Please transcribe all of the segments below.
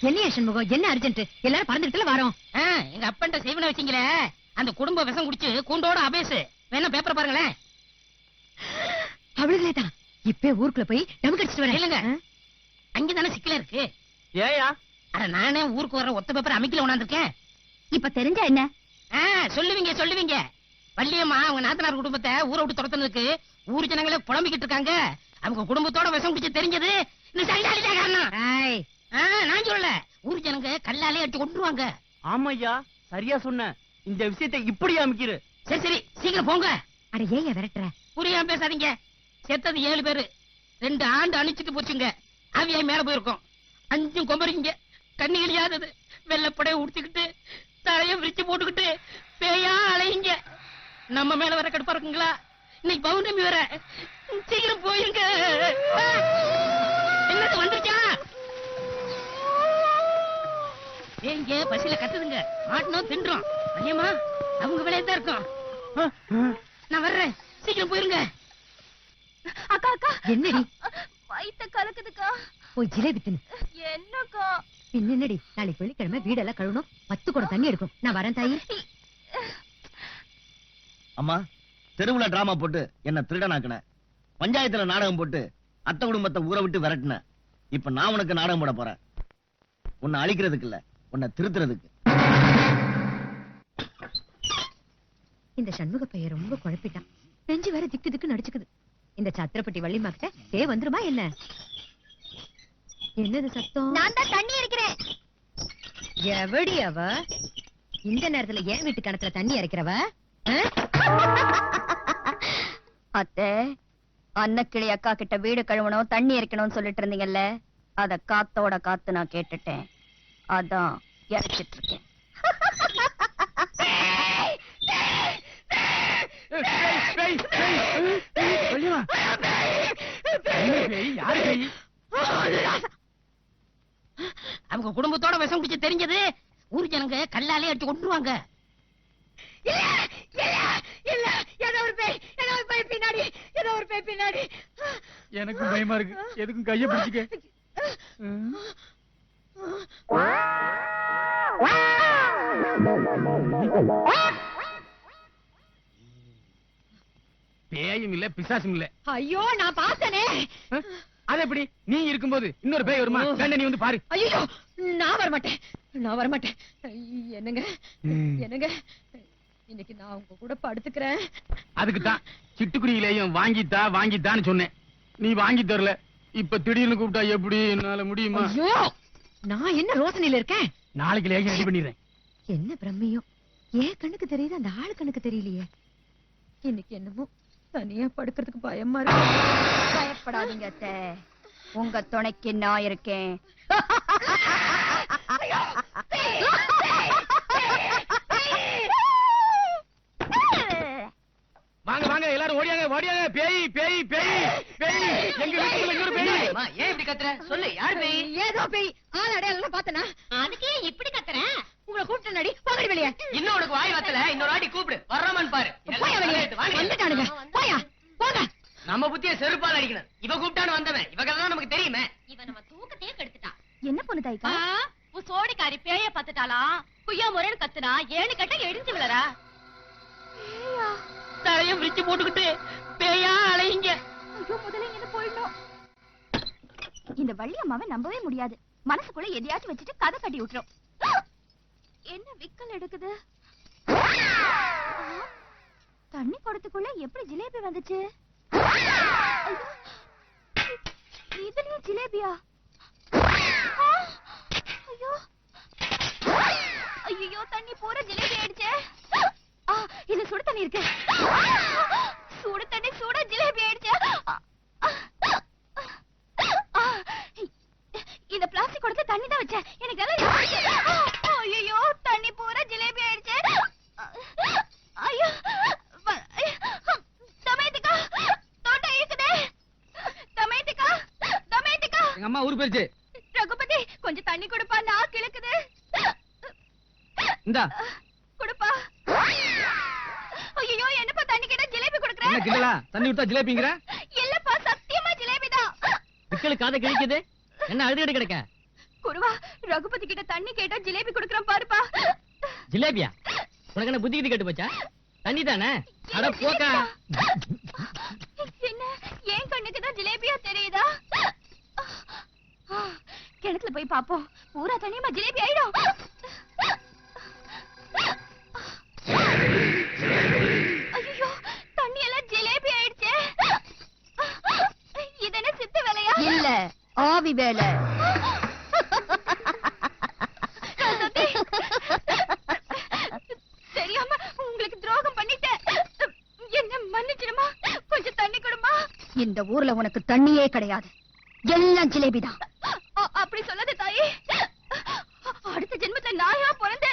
என்னையா சண்முகம் என்ன அர்ஜென்ட் எல்லாரும் பறந்துட்டு வரோம். ஆ, எங்க அப்பன்ட்ட செய்வன வச்சீங்களே. அந்த குடும்ப விஷம் குடிச்சு கூண்டோட அபேசு. வேணா பேப்பர் பாருங்களேன். அவளுங்களே தான். இப்பே ஊருக்குள்ள போய் நமக்கு அடிச்சிட்டு வரேன். இல்லைங்க. அங்கதானே சிக்கல இருக்கு. ஏயா? அட நானே ஊருக்கு வர ஒத்த பேப்பர் அமைக்கல உணர்ந்திருக்கேன். இப்ப தெரிஞ்சா என்ன? ஆ, சொல்லுவீங்க சொல்லுவீங்க. வள்ளியம்மா அவங்க நாத்தனார் குடும்பத்தை ஊரை விட்டு துரத்துனதுக்கு ஊர் ஜனங்களே புலம்பிக்கிட்டு இருக்காங்க. அவங்க குடும்பத்தோட விஷம் குடிச்சு தெரிஞ்சது இந்த சைடாலிதா காரணம். நான் சொல்லல. ஊர் ஜனங்க கல்லாலே அடிச்சு கொண்டுருவாங்க ஆமாய்யா சரியா சொன்ன. இந்த விஷயத்தை இப்படி அமைக்கிற. சரி சரி சீக்கிரம் போங்க. அட ஏன் விரட்டுற? புரியாம பேசாதீங்க. செத்தது ஏழு பேரு. ரெண்டு ஆண்டு அணிச்சிட்டு போச்சுங்க. ஆவியாய் மேல போயிருக்கோம். அஞ்சும் கொம்பரிங்க. கண்ணு கிளியாதது வெள்ளப்படைய உடுத்திக்கிட்டு தலைய விரிச்சு போட்டுக்கிட்டு பேயா அலையுங்க. நம்ம மேல வர கடுப்பா இருக்குங்களா இன்னைக்கு பௌர்ணமி வர சீக்கிரம் போயிருங்க. என்னது வந்துருச்சா? ஏங்க பசியில கத்துதுங்க. மாட்டணும் தின்றோம். ஐயம்மா அவங்க விளையாட்டு தான் இருக்கோம். நான் வர்றேன். சீக்கிரம் போயிருங்க. அக்கா அக்கா. என்னடி? வயித்த கலக்குதுக்கா. போய் ஜிலேபி தின்னு. என்னக்கா? பின்ன என்னடி? நாளைக்கு வெள்ளிக்கிழமை வீடெல்லாம் கழுவணும். பத்து குடம் தண்ணி எடுக்கும். நான் வரேன் தாயி. அம்மா தெருவுல டிராமா போட்டு என்ன திருடனாக்குன. பஞ்சாயத்துல நாடகம் போட்டு அத்தை குடும்பத்தை ஊரை விட்டு விரட்டுன. இப்ப நான் உனக்கு நாடகம் போட போறேன். உன்னை அழிக்கிறதுக்கு இல்ல. உன்னை திருத்துறதுக்கு. இந்த சண்முக பையன் ரொம்ப குழப்பிட்டான். நெஞ்சு வேற திக்கு திக்கு நடிச்சுக்குது இந்த சத்திரப்பட்டி வள்ளி மகிட்ட தே வந்துருமா என்ன? என்னது சத்தம்? நான் தான் தண்ணி அடிக்கிறேன் எவடி அவ? இந்த நேரத்துல ஏன் வீட்டு கிணத்துல தண்ணி இறைக்கிறவ அத்தை அன்னக்கிளி அக்கா கிட்ட வீடு கழுவணும் தண்ணி இறைக்கணும்னு சொல்லிட்டு இருந்தீங்கல்ல அத காத்தோட காத்து நான் கேட்டுட்டேன். அதான் இறைச்சிட்டு இருக்கேன் அவங்க குடும்பத்தோட விஷம் குடிச்சு தெரிஞ்சது ஊர் ஜனங்க கல்லாலே அடிச்சு கொண்டுருவாங்க எனக்கும் பயமா இருக்கு. எதுக்கும் கைய பிடிச்சிக்க? பேயும் இல்ல பிசாசும் இல்ல. ஐயோ நான் பார்த்தனே. அது எப்படி? நீ இருக்கும்போது இன்னொரு பேய் வருமா? வேண்ட நீ வந்து பாரு. ஐயோ நான் வரமாட்டேன். நான் வரமாட்டேன். என்னங்க? என்னங்க? இன்னைக்கு நான் உங்க கூட படுத்துக்கிறேன். அதுக்கு தான் சிட்டுக்குருவிலையும் வாங்கித்தா வாங்கித்தான்னு சொன்னேன். நீ வாங்கி தரல. இப்ப திடீர்னு கூப்பிட்டா எப்படி? என்னால முடியுமா? ஐயோ நான் என்ன ரோசனையில இருக்கேன்? நாளைக்கு லேகம் ரெடி பண்ணிடுறேன். என்ன பிரம்மையோ ஏன் கண்ணுக்கு தெரியுது அந்த ஆளு கண்ணுக்கு தெரியலையே. இன்னைக்கு என்னமோ தனியா படுக்கிறதுக்கு பயமா இருக்கு. பயப்படாதீங்க அத்தை. உங்க துணைக்கு நான் இருக்கேன் வாங்க வாங்க எல்லாரும் ஓடியாங்க ஓடியாங்க பேய் பேய் பேய் பேய். எங்க வீட்டுக்குள்ள இன்னொரு பேய்? ஏன் இப்படி கத்துற? சொல்லு யார் பேய்? ஏதோ பேய். ஆள் அடையாளம் பார்த்தனா? அதுக்கே இப்படி கத்துறேன் உங்களை கூப்பிட்டு நடி போகடி வெளியே. இன்னும் உனக்கு வாய் வத்தல? இன்னொரு வாட்டி கூப்பிடு. வர்றமான்னு பாரு. போயா வெளியே. வந்துட்டானுங்க. போயா போங்க. நம்ம புத்திய செருப்பால் அடிக்கணும். இவ கூப்பிட்டான்னு வந்தவன். இவகெல்லாம் நமக்கு தெரியுமே. இவன் நம்ம தூக்கத்தையே கெடுத்துட்டான். என்ன பொண்ணு தாய்க்கா? உன் சோடிக்காரி பேய பாத்துட்டாளா குய்யா முறைன்னு கத்துனா ஏழு கட்ட இடிஞ்சு விழறா. தலைய விரிச்சு போட்டுக்கிட்டு பேயா அலையுங்க. ஐயோ முதல்ல இங்க போயிடணும் இந்த வள்ளி அம்மாவை நம்பவே முடியாது. மனசுக்குள்ள எதையாச்சும் வச்சுட்டு கதை கட்டி விட்டுரும். என்ன விக்கல் எடுக்குது? தண்ணி குடத்துக்குள்ள எப்படி ஜிலேபி வந்துச்சு? இதுலயும் ஜிலேபியா? ஐயோ ஐயோ தண்ணி பூரா ஜிலேபி ஆயிடுச்சே. ஆ, இதுல சுடு தண்ணி இருக்கு? சுடு தண்ணி சூட ஜிலேபி ஆயிடுச்சு. இந்த பிளாஸ்டிக் கொடுத்து தண்ணி தான் வச்சேன். எனக்கு எல்லாம் ஐயோ தண்ணி பூரா ஜிலேபி ஆயிடுச்சு. ஐயோ தமேத்திக்கா தோட்டம் இருக்குதே தமேத்திக்கா தமேத்திக்கா எங்க அம்மா ஊர் போயிருச்சு. ரகுபதி கொஞ்சம் தண்ணி கொடுப்பா நான் கிழக்குது இந்தா கொடுப்பா ஐயோ என்னப்பா தண்ணி கேட்டா ஜிலேபி என்ன கிண்டலா? தண்ணி விட்டா ஜிலேபிங்கிற? இல்லப்பா சத்தியமா ஜிலேபி தான் விக்கலு காதை கிழிக்குது. என்ன அழுதுகிட்டு கிடக்க? குருவா ரகுபதி கிட்ட தண்ணி கேட்டா ஜிலேபி குடுக்கறான் பாருப்பா. ஜிலேபியா? உனக்கு என்ன புத்தி கிட்டி கட்டு போச்சா? தண்ணி தானே? அட போக்கா. என்ன? ஏன் கண்ணுக்கு தான் ஜிலேபியா தெரியுதா? கிணத்துல போய் பாப்போம். பூரா தண்ணியமா ஜிலேபி ஆயிடும் ஐயோ தண்ணி எல்லாம் ஜிலேபி ஆயிடுச்சே இது என்ன சித்து வேலையா இல்ல ஆவி வேலை. தெரியாம உங்களுக்கு துரோகம் பண்ணிட்டேன். என்ன மன்னிச்சிடுமா? கொஞ்சம் தண்ணி கொடுமா? இந்த ஊர்ல உனக்கு தண்ணியே கிடையாது. எல்லாம் ஜிலேபி தான் அப்படி சொல்லாத தாயே. அடுத்த ஜென்மத்துல நாயா பிறந்து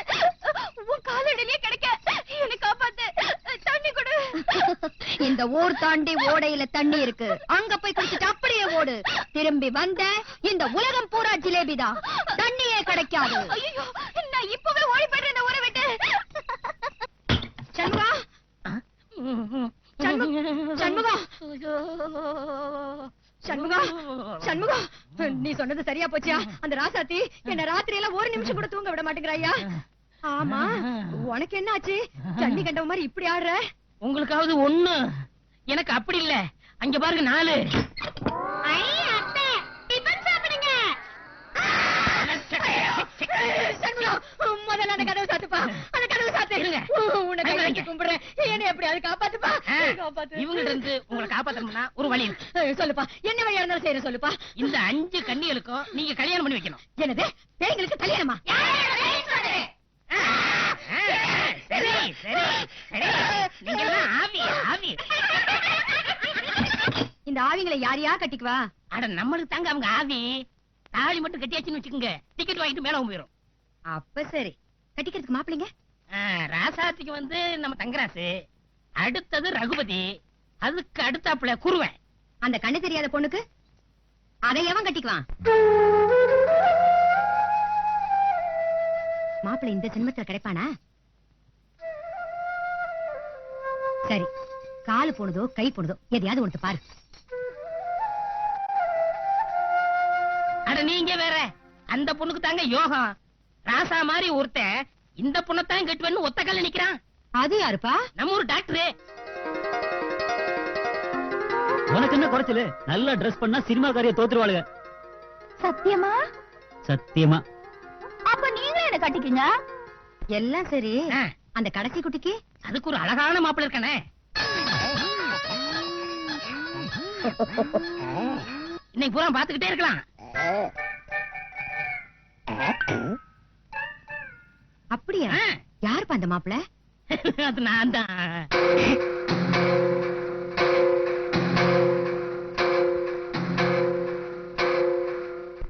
உன் காலடியிலே கிடைக்க என்னை காப்பாத்து. தண்ணி கொடு. இந்த ஊர் தாண்டி ஓடையில தண்ணி இருக்கு. அங்க போய் குடிச்சிட்டு அப்படியே ஓடு. திரும்பி வந்த இந்த உலகம் பூரா ஜிலேபி தான் தண்ணியே கிடைக்காது. ஐயோ நான் இப்பவே ஓடி போயிடுறேன் இந்த ஊரை விட்டு. சண்முகா. சண்முகம் சண்முகா. சண்முகா நீ சொன்னது சரியா போச்சியா? அந்த ராசாத்தி என்ன ராத்திரி எல்லாம் ஒரு நிமிஷம் கூட தூங்க விட மாட்டேங்கிறாயா? ஆமா உனக்கு என்ன ஆச்சு? தண்ணி கண்டவ மாதிரி இப்படி ஆடுற? உங்களுக்காவது ஒண்ணு. எனக்கு அப்படி இல்ல. அங்க பாருங்க நாலு. முதல்ல அந்த கதவு சாத்துப்பா. அந்த கதவு சாத்து. இருங்க. உன்னை கும்பிடுறேன். என்னை எப்படியாவது காப்பாத்துப்பா. காப்பாத்து. இவங்கிட்ட இருந்து உங்களை காப்பாத்தணும்னா ஒரு வழி சொல்லுப்பா. என்ன வழியா இருந்தாலும் செய்யறேன் சொல்லுப்பா. இந்த அஞ்சு கன்னிகளுக்கும் நீங்க கல்யாணம் பண்ணி வைக்கணும். என்னது? பேய்களுக்கு கல்யாணமா? ஆ, சரி சரி சரி. நீங்க எல்லாம் ஆவி ஆவி. இந்த ஆவிங்களை யாரையா கட்டிக்குவா? அட நம்மளுக்கு தாங்க அவங்க ஆவி. தாலி மட்டும் கட்டியாச்சுன்னு வச்சுக்கோங்க. டிக்கெட் வாங்கிட்டு மேல போயிரும். அப்ப சரி. கட்டிக்கிறதுக்கு மாப்பிளைங்க ஆ, ராசாத்திக்கு வந்து நம்ம தங்கராசு அடுத்தது ரகுபதி அதுக்கு அடுத்தாப்புல குருவன். அந்த கண்ணு தெரியாத பொண்ணுக்கு? அதை எவன் கட்டிக்குவான்? மாப்பிள்ளை இந்த ஜென்மத்துல கிடைப்பானா? சரி காலு போனதோ கை போனதோ எதையாவது ஒன்று பாரு. அட நீங்க வேற. அந்த பொண்ணுக்கு தாங்க யோகம். ராசா மாதிரி ஒருத்தன் இந்த பொண்ணத்தான் கட்டுவேன்னு ஒத்த கல்ல நிக்கிறான். அது யாருப்பா? நம்ம ஒரு டாக்டரு. உனக்கு என்ன குறைச்சலு? நல்லா ட்ரெஸ் பண்ணா சினிமாக்காரிய தோத்துருவாளுங்க. சத்தியமா? சத்தியமா. அப்ப நீங்களும் என்ன கட்டிக்கீங்க? எல்லாம் சரி. அந்த கடைசி குட்டிக்கு? அதுக்கு ஒரு அழகான மாப்பிள்ள இருக்கானே. இன்னைக்கு பூரா பாத்துக்கிட்டே இருக்கலாம். அப்படியா? யாருப்பா அந்த மாப்பிள்ளை அது நான் தான்.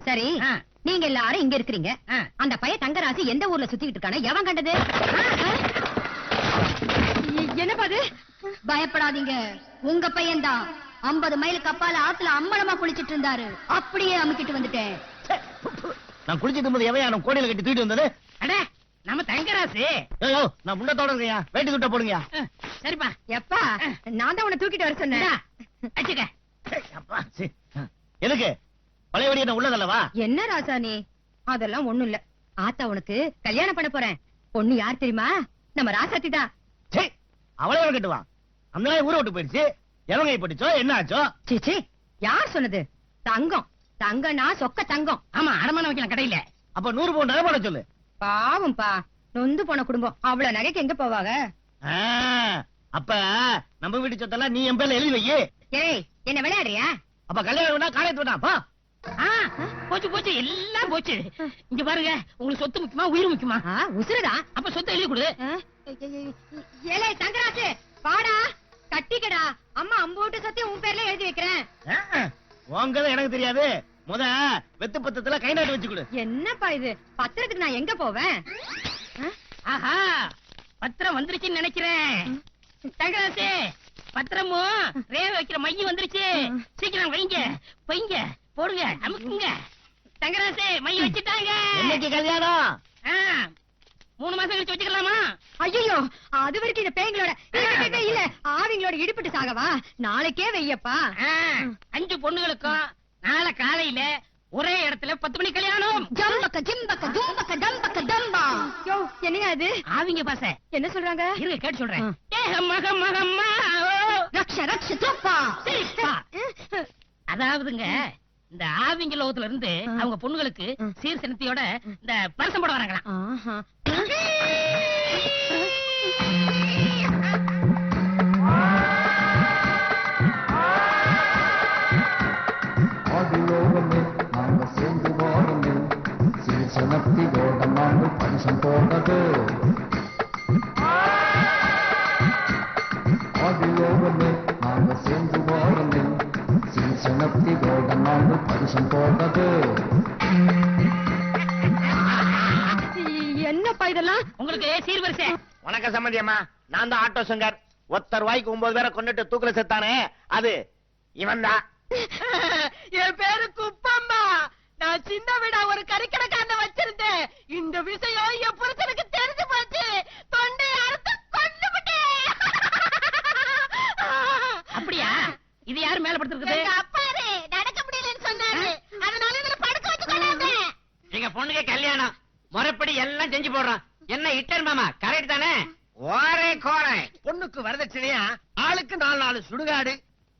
சரி நீங்க எல்லாரும் இங்க இருக்கிறீங்க. அந்த பையன் தங்கராசி எந்த ஊர்ல சுத்திக்கிட்டு இருக்கானோ எவன் கண்டது? என்னப்பா அது? பயப்படாதீங்க. உங்க பையன்தான் ஐம்பது மைலுக்கு அப்பால ஆத்துல அம்மனமா குளிச்சிட்டு இருந்தாரு. அப்படியே அமுக்கிட்டு வந்துட்டேன். நான் குளிச்சிட்டு போது எவையா கோடையில கட்டி தூக்கிட்டு வந்தது? அட நம்ம தங்கராசு. ஐயோ நான் முன்னத்தோட இருக்கையா வேட்டி துட்ட போடுங்கயா. சரிப்பா. எப்பா நான் தான் உன்னை தூக்கிட்டு வர சொன்னேன். சீ. எதுக்கு? பழையபடி என்ன உள்ளதல்லவா என்ன ராசா நீ அதெல்லாம் ஒண்ணும் இல்ல. ஆத்தா உனக்கு கல்யாணம் பண்ண போறேன். பொண்ணு யார் தெரியுமா? நம்ம ராசாத்தி தான். சே அவளே கட்டுவான் அந்த நாய் ஊரை விட்டு போயிடுச்சு. எவங்க போட்டுச்சோ என்ன ஆச்சோ? சீச்சி யார் சொன்னது? தங்கம். தங்கம்னா சொக்க தங்கம். ஆமா அடமான வைக்கலாம் கடையில. அப்ப நூறு பவுன் போட சொல்லு. பாவம்பா. நொந்து போன குடும்பம். அவ்வளவு நகைக்கு எங்க போவாங்க அப்ப நம்ம வீட்டு சொத்தெல்லாம் நீ என் பேர்ல எழுதி வை. ஏய் என்ன விளையாடுறியா? அப்ப கல்யாணம் வேணா காலேஜ் வேணா பா. போச்சு போச்சு எல்லாம் போச்சு. இங்க பாருங்க உங்களுக்கு சொத்து முக்கியமா உயிர் முக்கியமா? ஆ, உசுருதான் அப்ப சொத்தை எழுதி கொடு. ஏலே தங்கராசு பாடா கட்டிக்கடா. அம்மா அம்போட்டு சத்தியம் உன் பேர்ல எழுதி வைக்கிறேன். உங்கதான் எனக்கு தெரியாது. முத வெத்து பத்தத்துல கை நாட்டு வச்சு கொடு. என்னப்பா இது? பத்திரத்துக்கு நான் எங்க போவேன்? ஆஹா பத்திரம் வந்துருச்சுன்னு நினைக்கிறேன். தங்கராசு பத்திரமும் ரேவ வைக்கிற மையம் வந்துருச்சு. சீக்கிரம் வைங்க. வைங்க போடுங்க. அமுக்குங்க. தங்கராசு மையம் வச்சுட்டாங்க. என்னைக்கு கல்யாணம்? ஆ, மூணு மாசம் கழிச்சு வச்சுக்கலாமா? ஐயோ அது வரைக்கும் இந்த பேய்களோட இல்ல, ஆவிங்களோட இடுப்பிட்டு சாகவா? நாளைக்கே வெய்யப்பா. அஞ்சு பொண்ணுகளுக்கும் நாளை காலையில ஒரே இடத்துல பத்து மணி கல்யாணம். ஜம்பக்க ஜிம்பக்க ஜும்பக்க டம்பக்க டம்பா. யோ என்னங்க அது ஆவிங்க பாச. என்ன சொல்றாங்க? இருங்க கேட்டு சொல்றேன். ஏகம் மகம் மகம்மா ரக்ஷ ரக்ஷ தப்பா. அதாவதுங்க இந்த ஆவிங்க லோகத்துல இருந்து அவங்க பொண்ணுகளுக்கு சீர் சனத்தியோட இந்த பரிசம் போட வராங்களாம். இதெல்லாம் உங்களுக்கு சீர்வரிசை? வணக்கம் சம்பந்தி அம்மா நான் தான் ஆட்டோ சங்கர். ஒத்த ரூபாய்க்கு ஒன்பது பேரை கொண்டுட்டு தூக்குல செத்தானே அது இவன் தான் என் பேரு குப்பம்மா நான் சின்ன விடா ஒரு கறிக்கடைக்காரன வச்சிருந்தேன். இந்த விஷயம் என் புருஷனுக்கு தெரிஞ்சு போச்சு. தொண்டை அறுத்து கொண்டு அப்படியா? இது யாரு மேல படுத்திருக்குது? அப்பாரு நடக்க முடியலன்னு சொன்னாரு. அதனால இதுல படுக்க வச்சு கொண்டாங்க எங்க பொண்ணுக்கு கல்யாணம். முறைப்படி எல்லாம் செஞ்சு போடுறோம் என்ன இட்டர் மாமா கரெக்ட் தானே? ஓரே கோரை. பொண்ணுக்கு வரதட்சணையா ஆளுக்கு நாலு நாலு சுடுகாடு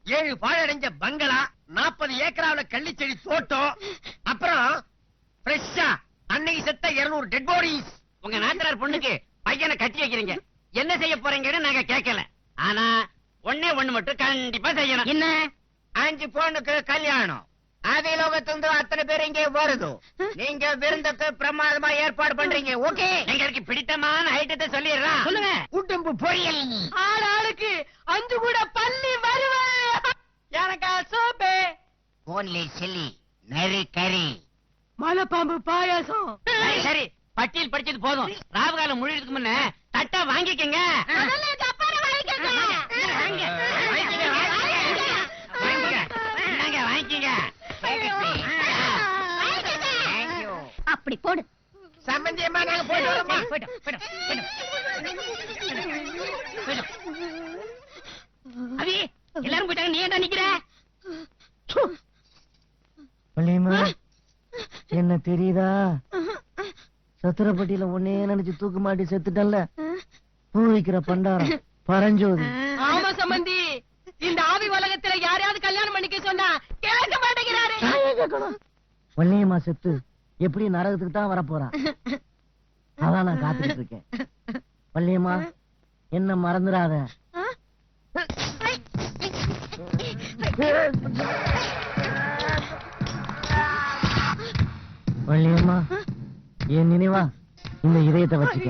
ஏழு பாழடைஞ்ச பங்களா நாற்பது ஏக்கராவுல கள்ளிச்செடி தோட்டம் அப்புறம் ஃப்ரெஷ்ஷா அன்னைக்கு செத்த இருநூறு டெட் பாடிஸ் உங்க நாத்தனார் பொண்ணுக்கு பையனை கட்டி வைக்கிறீங்க. என்ன செய்ய போறீங்கன்னு நாங்க கேட்கல. ஆனா ஒண்ணே ஒண்ணு மட்டும் கண்டிப்பா செய்யணும். என்ன? அஞ்சு பொண்ணுக்கு கல்யாணம். அதே லோகத்திலிருந்து அத்தனை பேர் இங்கே வருது. நீங்க விருந்துக்கு பிரமாதமா ஏற்பாடு பண்றீங்க. ஓகே? எங்களுக்கு பிடித்தமான ஐட்டத்தை சொல்லிடுறான். சொல்லுங்க. கூட்டம்பு பொரியல் ஆள் ஆளுக்கு அஞ்சு கூட பள்ளி வருவேன் எனக்கா சோப்பு ஓன்லி சில்லி நரி கறி மலைப்பாம்பு பாயாசம். சரி சரி. பட்டியல் படிச்சது போதும். ராவுகாலம் முழுறதுக்கு முன்ன தட்டா வாங்கிக்கங்க, வாங்கிக்கங்க. வாங்கிக்கங்க. இந்தாங்க, வாங்கிக்கங்க. Thank you. அப்படி போடு. சம்பந்தி அம்மா நாங்க போயிட்டு வரோம்மா. போயிட்டோம், போயிட்டோம், போயிட்டோம். அவி எல்லாரும் போயிட்டாங்க. நீ ஏன்டா நிக்கிற? வள்ளியம்மா என்ன தெரியுதா? சத்திரப்பட்டியில ஒன்னே நினைச்சு தூக்கு மாட்டி செத்துட்டல்ல பூ வைக்கிற பண்டாரம் பரஞ்சோதி. ஆமா சம்பந்தி இந்த ஆவி உலகத்துல யாரையாவது கல்யாணம் பண்ணிக்க சொன்னா கேட்க வள்ளியம்மா செத்து எப்படி நரகத்துக்கு தான் வரப்போறான் அதான் நான் காத்துக்கிட்டு இருக்கேன். வள்ளியம்மா என்ன மறந்துடாத. வள்ளியம்மா என் நினைவா இந்த இதயத்தை வச்சுக்க.